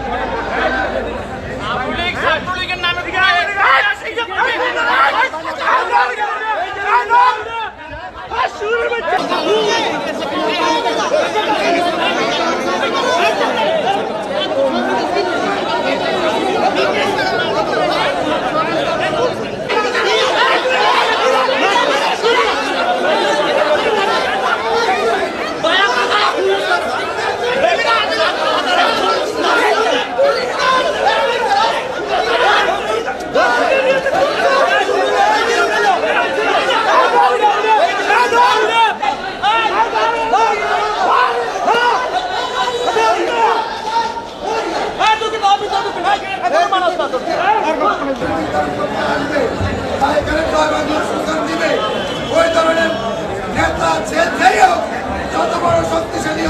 এখানে ওই ধরনের নেতা যে যত বড় শক্তিশালী